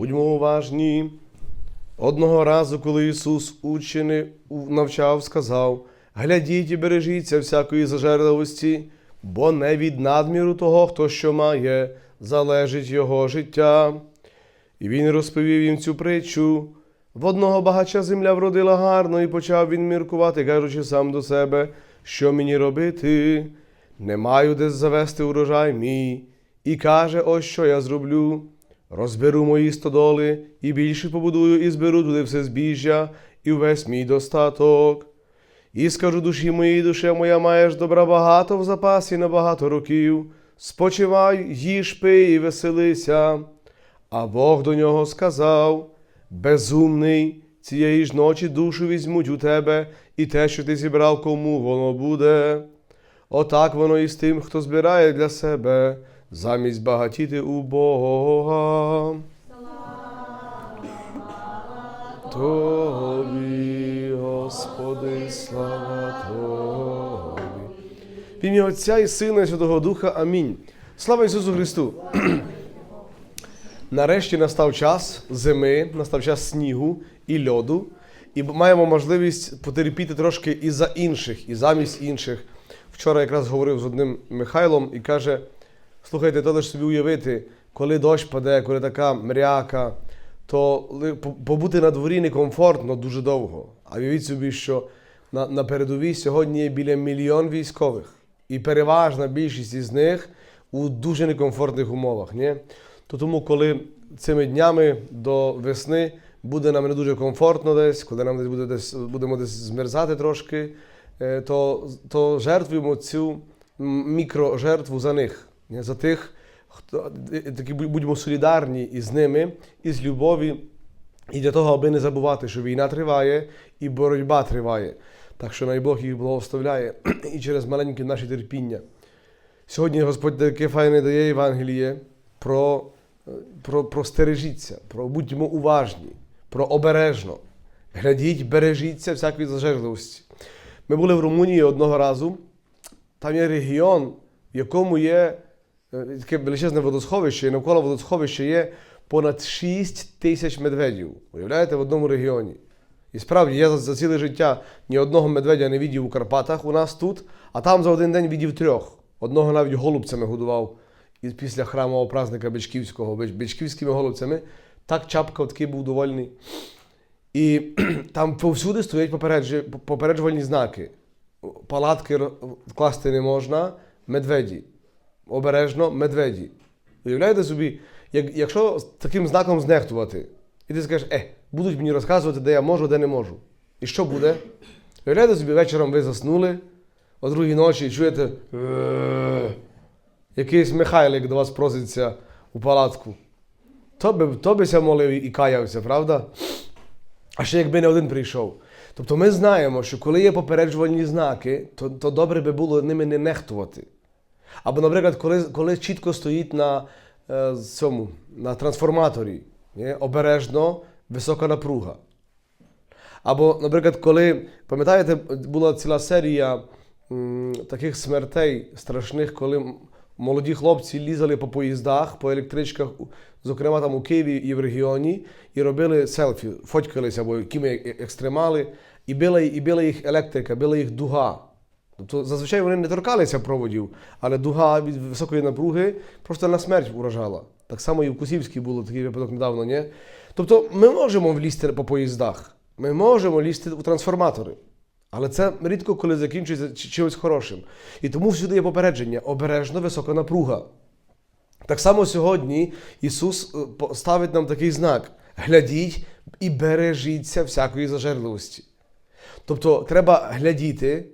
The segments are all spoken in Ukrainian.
Будьмо уважні. Одного разу, коли Ісус учени навчав, сказав: глядіть і бережіться всякої зажерливості, бо не від надміру того, хто що має, залежить його життя. І він розповів їм цю притчу. В одного багача земля вродила гарно, і почав він міркувати, кажучи сам до себе, що мені робити? Не маю де завести урожай мій. І каже, ось що я зроблю. Розберу мої стодоли, і більше побудую, і зберу туди все збіжжя, і весь мій достаток. І скажу душі моїй, душе моя, маєш добра багато в запасі на багато років. Спочивай, їж пий і веселися. А Бог до нього сказав: Безумний, цієї ж ночі душу візьмуть у тебе, і те, що ти зібрав, кому воно буде. Отак воно і з тим, хто збирає для себе, замість багатіти у Бога. Тобі, Господи, слава Тобі. В ім'я Отця і Сина і Святого Духа. Амінь. Слава Ісусу Христу! Нарешті настав час зими, настав час снігу і льоду, і маємо можливість потерпіти трошки і за інших, і замість інших. Вчора якраз говорив з одним Михайлом і каже: слухайте, то лише собі уявити, коли дощ паде, коли така мряка, то побути на дворі некомфортно дуже довго. А уявіть собі, що на, на передовій сьогодні є біля мільйон військових, і переважна більшість із них у дуже некомфортних умовах. Ні? То тому, коли цими днями до весни буде нам не дуже комфортно десь, коли нам десь буде десь будемо десь змерзати трошки, е, то, то жертвуємо цю мікрожертву за них? За тих, хто такі будьмо солідарні із ними, із любові, і для того, аби не забувати, що війна триває і боротьба триває. Так що най Бог їх благословляє і через маленьке наше терпіння. Сьогодні Господь таке файне дає Євангеліє про, про, про стережіться, про будьмо уважні, про обережно. Глядіть, бережіться всякої зажерливості. Ми були в Румунії одного разу. Там є регіон, в якому є таке величезне водосховище, і навколо водосховища є понад 6 тисяч медведів. Уявляєте, в одному регіоні. І справді, я за, ціле життя ні одного медведя не видів у Карпатах у нас тут, а там за один день видів трьох. Одного навіть голубцями годував і після храмового праздника Бичківського, Бич- бичківськими голубцями. Так чапка такий був довольний. І там повсюди стоять попереджувальні знаки. Палатки вкласти не можна, медведі. Обережно медведі. Уявляєте собі, як, якщо таким знаком знехтувати, і ти скажеш, е, будуть мені розказувати, де я можу, де не можу. І що буде? Уявляєте собі, вечором ви заснули, о другій ночі чуєте, якийсь Михайлик до вас проситься у палатку. То би, то бися молив і каявся, правда? А ще якби не один прийшов. Тобто ми знаємо, що коли є попереджувальні знаки, то, то добре би було ними не нехтувати. Або, наприклад, коли, коли чітко стоїть на е, цьому, на трансформаторі, ні? обережно висока напруга. Або, наприклад, коли, пам'ятаєте, була ціла серія м, таких смертей страшних, коли молоді хлопці лізали по поїздах, по електричках, зокрема там у Києві і в регіоні, і робили селфі, фоткалися, або якими е- екстремали, і била, і била їх електрика, била їх дуга. Тобто зазвичай вони не торкалися проводів, але дуга від високої напруги просто на смерть уражала. Так само і в Кусівській було такий випадок недавно, ні? Тобто ми можемо влізти по поїздах, ми можемо лізти у трансформатори. Але це рідко коли закінчується чимось хорошим. І тому всюди є попередження, обережно висока напруга. Так само сьогодні Ісус е, ставить нам такий знак: глядіть і бережіться всякої зажерливості. Тобто треба глядіти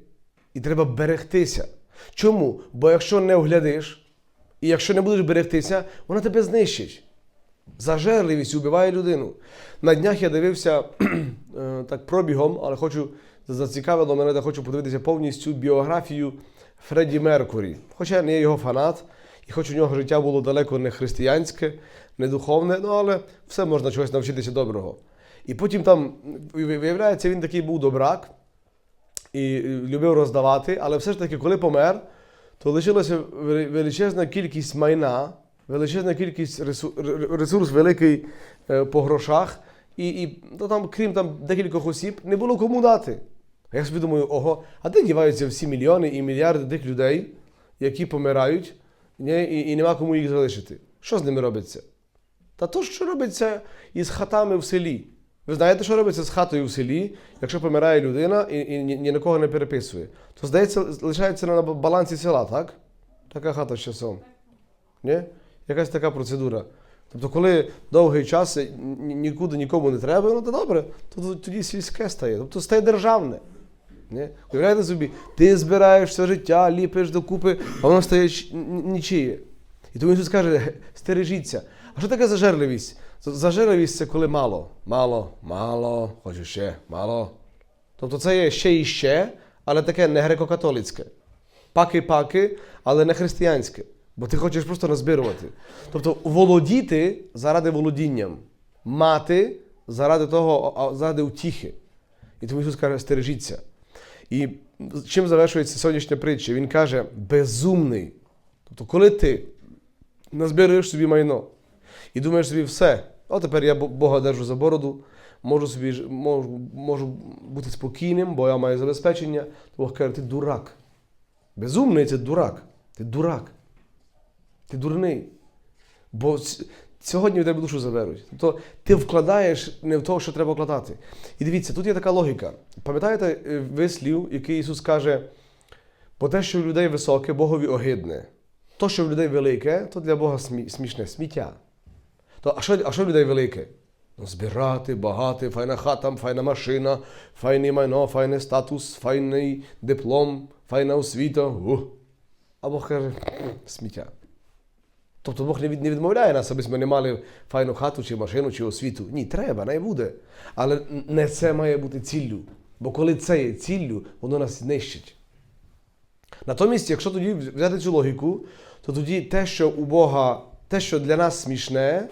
і треба берегтися. Чому? Бо якщо не оглядиш, і якщо не будеш берегтися, вона тебе знищить. Зажерливість убиває людину. На днях я дивився е, так пробігом, але хочу зацікавило мене, де хочу подивитися повністю біографію Фредді Меркурі. Хоча я не є його фанат, і хоч у нього життя було далеко не християнське, не духовне, ну але все можна чогось навчитися доброго. І потім там, виявляється, він такий був добрак і любив роздавати, але все ж таки, коли помер, то лишилася величезна кількість майна, величезна кількість ресурс, ресурс великий е, по грошах, і, і ну, там, крім там декількох осіб, не було кому дати. Я собі думаю, ого, а де діваються всі мільйони і мільярди тих людей, які помирають, ні, і, і нема кому їх залишити? Що з ними робиться? Та то, що робиться із хатами в селі. Ви знаєте, що робиться з хатою в селі, якщо помирає людина і, і ні, на кого не переписує? То, здається, лишається на балансі села, так? Така хата з часом. Ні? Якась така процедура. Тобто, коли довгий час ні- нікуди нікому не треба, ну то добре, то тоді сільське стає, тобто стає державне. Ні? Уявляєте собі, ти збираєш все життя, ліпиш докупи, а воно стає нічиє. І тому Ісус каже, стережіться. А що таке зажерливість? Зажерливість коли мало. Мало, мало, хочу ще, мало. Тобто це є ще і ще, але таке не греко-католицьке. Паки-паки, але не християнське. Бо ти хочеш просто назбирувати. Тобто володіти заради володінням, мати заради того, заради утіхи. І тому Ісус каже, стережіться. І чим завершується сьогоднішня притча? Він каже, безумний. Тобто, коли ти назбираєш собі майно і думаєш собі, все, о тепер я Бога держу за бороду, можу собі можу, можу бути спокійним, бо я маю забезпечення, то Бог каже, ти дурак. Безумний це дурак. Ти дурак. Ти дурний. Бо сьогодні в тебе душу заберуть. Тобто ти вкладаєш не в того, що треба вкладати. І дивіться, тут є така логіка. Пам'ятаєте е, вислів, який Ісус каже, бо те, що в людей високе, Богові огидне. То, що в людей велике, то для Бога смі- смішне, сміття. То, а, що, а що людей велике? Ну, збирати, багати, файна хата, файна машина, файне майно, файний статус, файний диплом, файна освіта. Ух. А Бог каже, сміття. Тобто Бог не від- не відмовляє нас, аби ми не мали файну хату, чи машину, чи освіту. Ні, треба, не буде. Але не це має бути ціллю. Бо коли це є ціллю, воно нас знищить. Натомість, якщо тоді взяти цю логіку, то тоді те, що у Бога, те, що для нас смішне,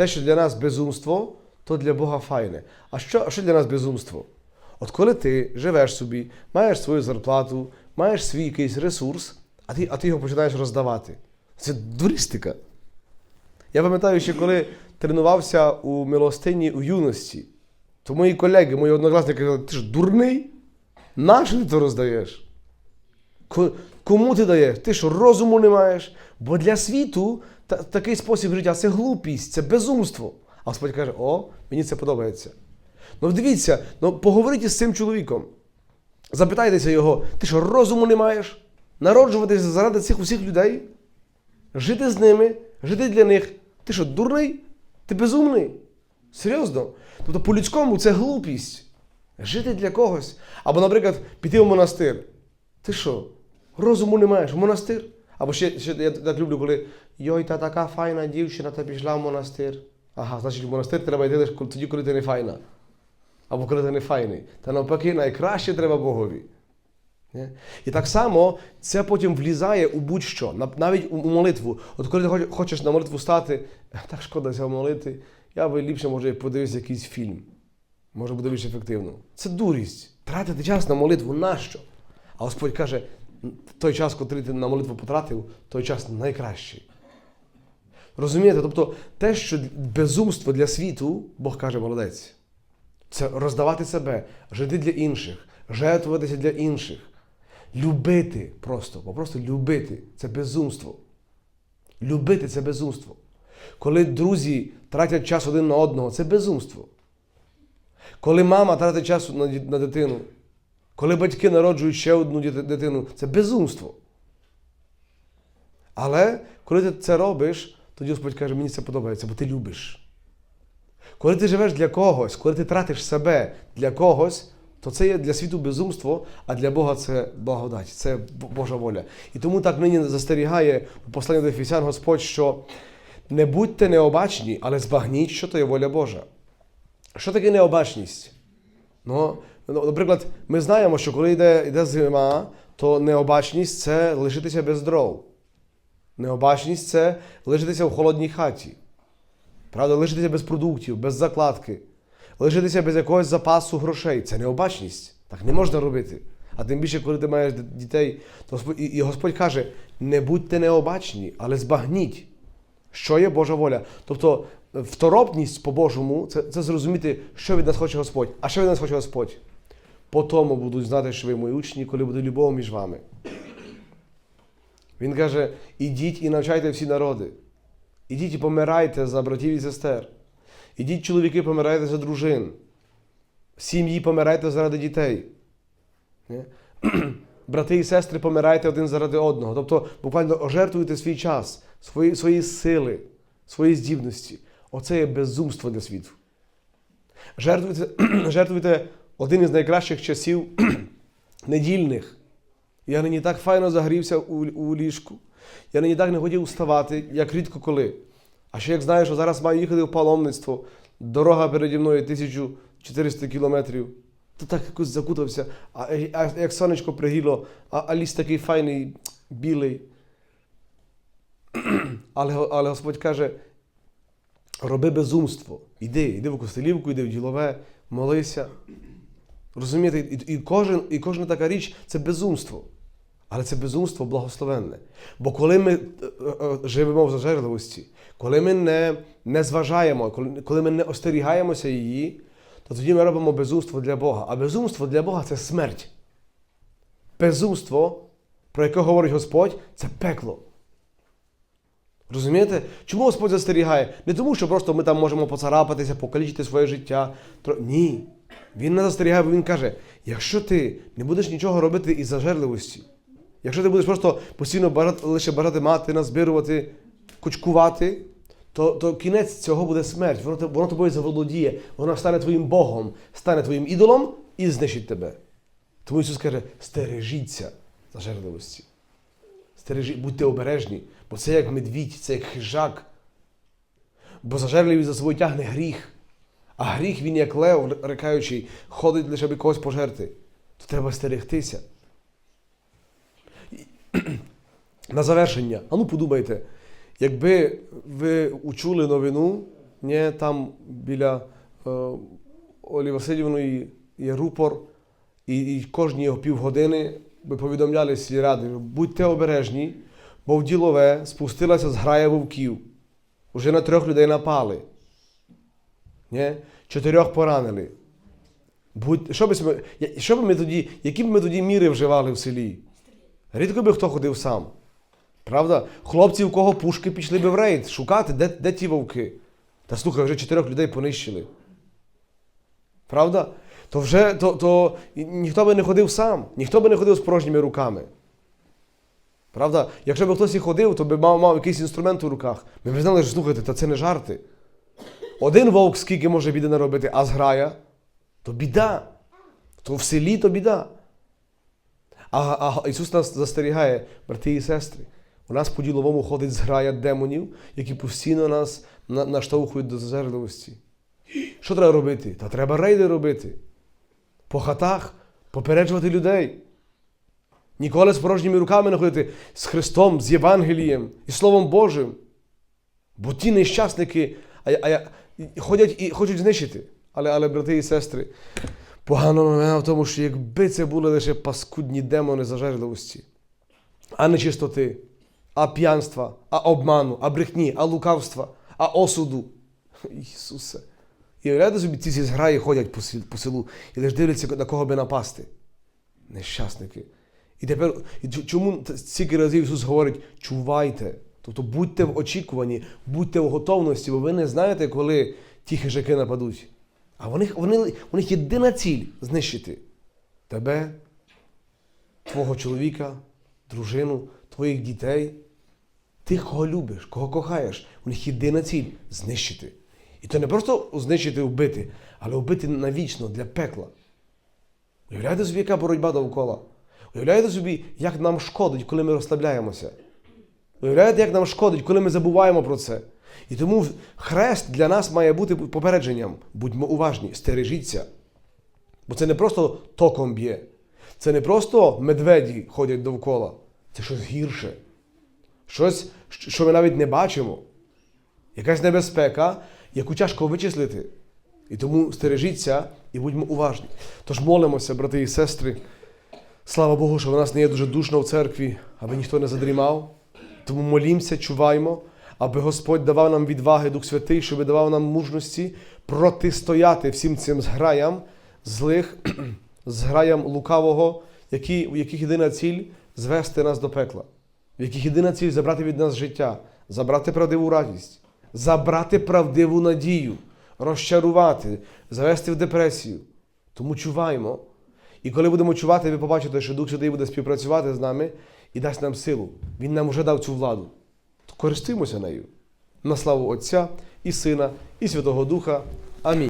те, що для нас безумство, то для Бога файне. А що, а що для нас безумство? От коли ти живеш собі, маєш свою зарплату, маєш свій якийсь ресурс, а ти, а ти його починаєш роздавати. Це дурістика. Я пам'ятаю, що коли тренувався у милостині у юності, то мої колеги, мої однокласники казали, ти ж дурний? Нащо ти то роздаєш? Кому ти даєш? Ти що розуму не маєш? Бо для світу та- такий спосіб життя це глупість, це безумство. А Господь каже: О, мені це подобається. Ну дивіться, ну поговоріть із цим чоловіком. Запитайтеся його, ти що розуму не маєш? Народжуватися заради цих усіх людей? Жити з ними, жити для них. Ти що, дурний? Ти безумний? Серйозно? Тобто по-людському це глупість. Жити для когось. Або, наприклад, піти в монастир. Ти що? Розуму не маєш? В монастир? Або ще, ще я так люблю, коли та така файна дівчина, та пішла в монастир. Ага, значить, в монастир треба йти лише тоді, коли ти не файна. Або коли ти не файний. Та навпаки, найкраще треба Богові. І так само це потім влізає у будь-що, навіть у молитву. От коли ти хочеш на молитву стати, так шкода ся молити, я би ліпше, може, подивився якийсь фільм. Може буде більш ефективно. Це дурість. Тратити час на молитву нащо? А Господь каже, той час, котрий ти на молитву потратив, той час найкращий. Розумієте? Тобто те, що безумство для світу, Бог каже, молодець. Це роздавати себе, жити для інших, жертвуватися для інших. Любити просто, бо просто любити це безумство. Любити це безумство. Коли друзі тратять час один на одного, це безумство. Коли мама тратить час на, дитину, коли батьки народжують ще одну дитину, це безумство. Але коли ти це робиш, тоді Господь каже, мені це подобається, бо ти любиш. Коли ти живеш для когось, коли ти тратиш себе для когось, то це є для світу безумство, а для Бога це благодать, це Божа воля. І тому так нині застерігає у посланні до Ефесян Господь, що не будьте необачні, але збагніть, що то є воля Божа. Що таке необачність? Ну, ну, наприклад, ми знаємо, що коли йде, йде зима, то необачність це лишитися без дров. Необачність це лишитися в холодній хаті. Правда, лишитися без продуктів, без закладки, лишитися без якогось запасу грошей. Це необачність. Так не можна робити. А тим більше, коли ти маєш дітей, то і Господь каже: не будьте необачні, але збагніть. Що є Божа воля? Тобто е, второпність по-божому це, це зрозуміти, що від нас хоче Господь. А що від нас хоче Господь? По тому будуть знати, що ви мої учні, коли буде любов між вами. Він каже: ідіть і навчайте всі народи. Ідіть і помирайте за братів і сестер. Ідіть, чоловіки, помирайте за дружин. Сім'ї помирайте заради дітей. Брати і сестри, помирайте один заради одного. Тобто, буквально ожертвуйте свій час, свої, свої сили, свої здібності. Оце є безумство для світу. Жертвуйте, жертвуйте один із найкращих часів недільних. Я нині так файно загрівся у, у ліжку. Я нині так не хотів вставати, як рідко коли. А ще як знаю, що зараз маю їхати в паломництво, дорога переді мною 1400 кілометрів, то так якось закутався, а, а як сонечко пригріло, а, а ліс такий файний, білий. Але, але Господь каже: роби безумство. Іди, іди в Костелівку, іди в ділове, молися. Розумієте, і, і, кожен, і кожна така річ це безумство. Але це безумство благословенне. Бо коли ми е, е, живемо в зажерливості, коли ми не, не зважаємо, коли, ми не остерігаємося її, то тоді ми робимо безумство для Бога. А безумство для Бога це смерть. Безумство, про яке говорить Господь, це пекло. Розумієте? Чому Господь застерігає? Не тому, що просто ми там можемо поцарапатися, покалічити своє життя. Ні. Він не застерігає, бо він каже: якщо ти не будеш нічого робити із зажерливості, якщо ти будеш просто постійно бажати, лише бажати мати, назбирувати, кучкувати, то, то кінець цього буде смерть. Воно, воно тобою заволодіє, воно стане твоїм Богом, стане твоїм ідолом і знищить тебе. Тому Ісус каже: стережіться зажерливості. Стережі, будьте обережні, бо це як медвідь, це як хижак. Бо зажерливість за собою тягне гріх. А гріх він, як лев, рикаючий, ходить лише аби когось пожерти. То треба стерегтися. І- На завершення, а ну подумайте, якби ви учули новину, ні, там біля е, Олі Васильівної є рупор, і, і кожні його півгодини би повідомляли всі ради, будьте обережні, бо в ділове спустилася зграя вовків. Уже на трьох людей напали. Ні? Чотирьох поранили. Будь, що, би, ми- що би ми тоді, які б ми тоді міри вживали в селі? Рідко би хто ходив сам. Правда? Хлопці, у кого пушки пішли би в рейд, шукати, де, де ті вовки. Та слухай, вже чотирьох людей понищили. Правда? То вже то, то, ніхто би не ходив сам, ніхто би не ходив з порожніми руками. Правда? Якщо б хтось і ходив, то би мав, мав якийсь інструмент у руках. Ми б знали, що слухайте, та це не жарти. Один вовк скільки може біди наробити, а зграя, то біда. То в селі то біда. А, а Ісус нас застерігає, брати і сестри. У нас по діловому ходить зграя демонів, які постійно нас наштовхують до зажерливості. Що треба робити? Та треба рейди робити. По хатах попереджувати людей. Ніколи з порожніми руками не ходити з Христом, з Євангелієм і Словом Божим. Бо ті нещасники а, а, ходять і хочуть знищити. Але, але, брати і сестри, погана новина в тому, що якби це були лише паскудні демони зажерливості, а не чистоти, а п'янства, а обману, а брехні, а лукавства, а осуду. Ісусе. І уявляєте собі, ці зі зграї ходять по сел- по селу і лише дивляться, на кого би напасти. Нещасники. І тепер чому стільки разів Ісус говорить, чувайте. Тобто будьте в очікуванні, будьте в готовності, бо ви не знаєте, коли ті хижаки нападуть. А вони, вони, у них єдина ціль знищити тебе, твого чоловіка, дружину, твоїх дітей, тих, кого любиш, кого кохаєш. У них єдина ціль знищити. І то не просто знищити, вбити, але вбити навічно для пекла. Уявляєте собі, яка боротьба довкола? Уявляєте собі, як нам шкодить, коли ми розслабляємося? Уявляєте, як нам шкодить, коли ми забуваємо про це? І тому хрест для нас має бути попередженням. Будьмо уважні, стережіться. Бо це не просто током б'є. Це не просто медведі ходять довкола. Це щось гірше. Щось, що ми навіть не бачимо. Якась небезпека, яку тяжко вичислити. І тому стережіться і будьмо уважні. Тож молимося, брати і сестри. Слава Богу, що в нас не є дуже душно в церкві, аби ніхто не задрімав. Тому молімося, чуваймо. аби Господь давав нам відваги, Дух Святий, щоб давав нам мужності протистояти всім цим зграям злих, зграям лукавого, які, у яких єдина ціль звести нас до пекла, в яких єдина ціль забрати від нас життя, забрати правдиву радість, забрати правдиву надію, розчарувати, завести в депресію. Тому чуваємо. І коли будемо чувати, ви побачите, що Дух Святий буде співпрацювати з нами і дасть нам силу. Він нам вже дав цю владу. Користуємося нею. На славу Отця і Сина, і Святого Духа. Амінь.